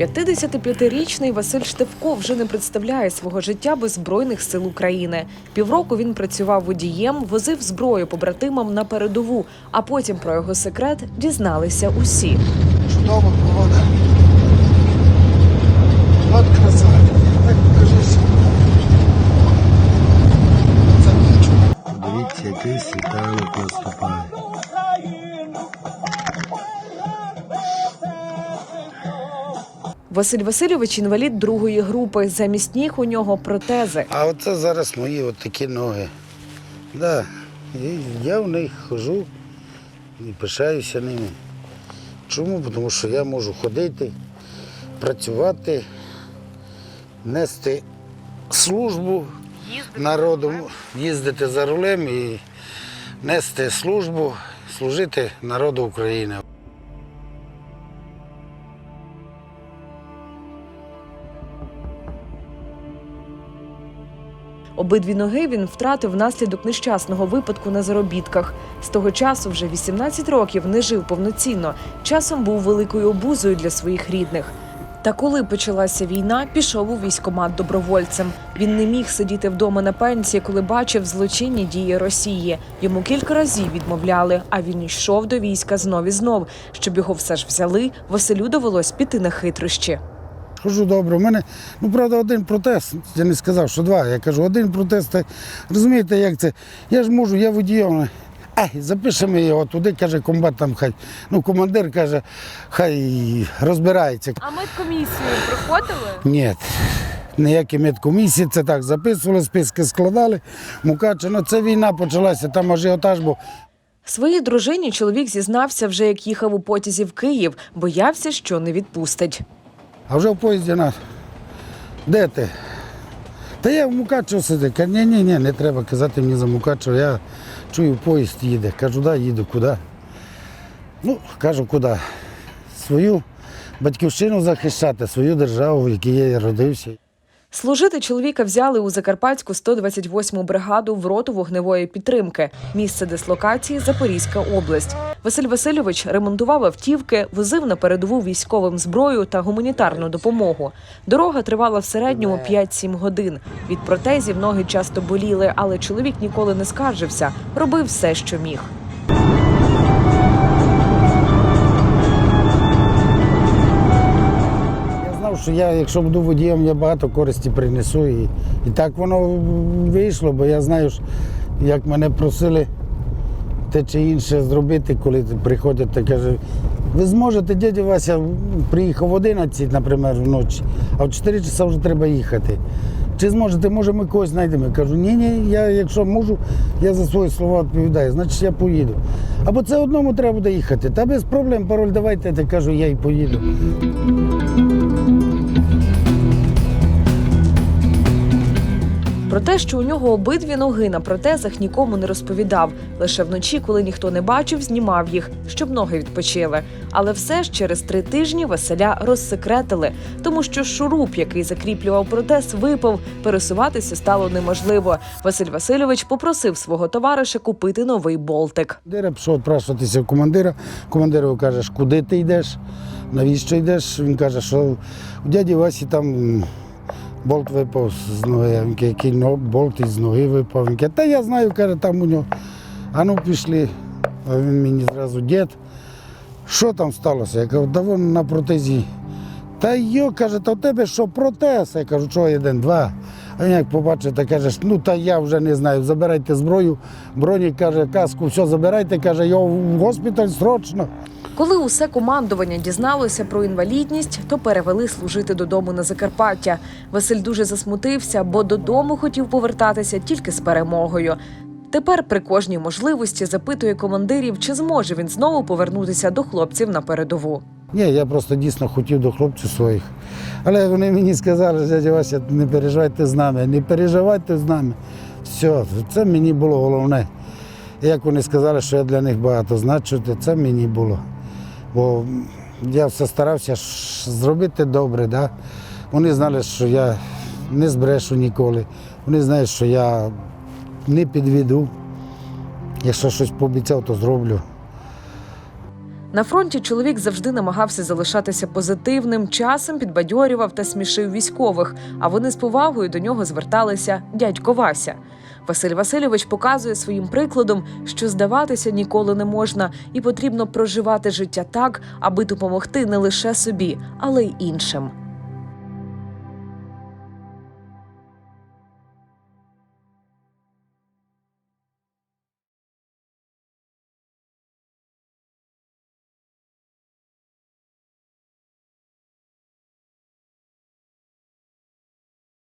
55-річний Василь Штевко вже не представляє свого життя без збройних сил України. Півроку він працював водієм, возив зброю побратимам на передову. А потім про його секрет дізналися усі. Чудова погода. От краса. Так покажися. Дивіться, який світанок наступає. Василь Васильович інвалід другої групи. Замість ніг у нього протези. А оце зараз мої от такі ноги. Да. І я в них хожу і пишаюся ними. Чому? Тому що я можу ходити, працювати, нести службу народу, їздити за рулем і нести службу, служити народу України. Обидві ноги він втратив внаслідок нещасного випадку на заробітках. З того часу вже 18 років не жив повноцінно. Часом був великою обузою для своїх рідних. Та коли почалася війна, пішов у військкомат добровольцем. Він не міг сидіти вдома на пенсії, коли бачив злочинні дії Росії. Йому кілька разів відмовляли, а він йшов до війська знов і знов. Щоб його все ж взяли, Василю довелось піти на хитрощі. Хожу добре. У мене, ну правда, один протест. Я не сказав, що два. Я кажу, один протест. Розумієте, як це? Я ж можу, я водієм. Ай, запишемо його туди, каже, комбат там хай. Ну, командир каже, хай розбирається. А медкомісію проходили? Ні. Ніякі медкомісії, це так записували, списки складали. Мукачино, це війна почалася, там ажіотаж був. Своїй дружині чоловік зізнався вже як їхав у потязі в Київ, боявся, що не відпустить. А вже в поїзді нас. Де ти? Та я в Мукачево сидив. Каже, ні, ні, ні, не треба казати мені за Мукачево. Я чую, поїзд їде. Кажу, да, їду, куди? Ну, кажу, куди? Свою батьківщину захищати, свою державу, в якій я родився. Служити чоловіка взяли у Закарпатську 128-му бригаду в роту вогневої підтримки. Місце дислокації Запорізька область. Василь Васильович ремонтував автівки, возив на передову військовим зброю та гуманітарну допомогу. Дорога тривала в середньому 5-7 годин. Від протезів ноги часто боліли, але чоловік ніколи не скаржився, робив все, що міг. Що я, якщо буду водієм, я багато користі принесу. І, і так воно вийшло, бо я знаю, як мене просили те чи інше зробити, коли приходять та каже, ви зможете, дядя Вася приїхав в 11, наприклад, вночі, а в 4 часа вже треба їхати. Чи зможете, може, ми когось знайдемо? Я кажу, ні, ні, я якщо можу, я за свої слова відповідаю, значить я поїду. Або це одному треба буде їхати. Та без проблем, пароль давайте, я кажу, я й поїду. Про те, що у нього обидві ноги на протезах, нікому не розповідав. Лише вночі, коли ніхто не бачив, знімав їх, щоб ноги відпочили. Але все ж через три тижні Василя розсекретили, тому що шуруп, який закріплював протез, випав. Пересуватися стало неможливо. Василь Васильович попросив свого товариша купити новий болтик. Командира пішов відпрашуватися в командира. Командир його каже, куди ти йдеш, навіщо йдеш? Він каже, що у дяді Васі там болт випав з ноги. Який болт із ноги випав. Він каже, та я знаю, каже, там у нього. А ну пішли. А він мені зразу дід. Що там сталося? Я кажу, да вон на протезі. Та йо, каже, та у тебе що протез? Я кажу, що один, два. А він як побачив, та каже, ну та я вже не знаю, забирайте зброю. Броні каже, каску, все забирайте, каже, його в госпіталь срочно. Коли усе командування дізналося про інвалідність, то перевели служити додому на Закарпаття. Василь дуже засмутився, бо додому хотів повертатися тільки з перемогою. Тепер при кожній можливості запитує командирів, чи зможе він знову повернутися до хлопців на передову. Ні, я просто дійсно хотів до хлопців своїх. Але вони мені сказали, дядя Вася, не переживайте з нами, не переживайте з нами. Все, це мені було головне. Як вони сказали, що я для них багато значу, це мені було. Бо я все старався зробити добре. Да? Вони знали, що я не збрешу ніколи. Вони знають, що я не підведу. Якщо щось пообіцяв, то зроблю. На фронті чоловік завжди намагався залишатися позитивним, часом підбадьорював та смішив військових, а вони з повагою до нього зверталися дядько Вася. Василь Васильович показує своїм прикладом, що здаватися ніколи не можна, і потрібно проживати життя так, аби допомогти не лише собі, але й іншим.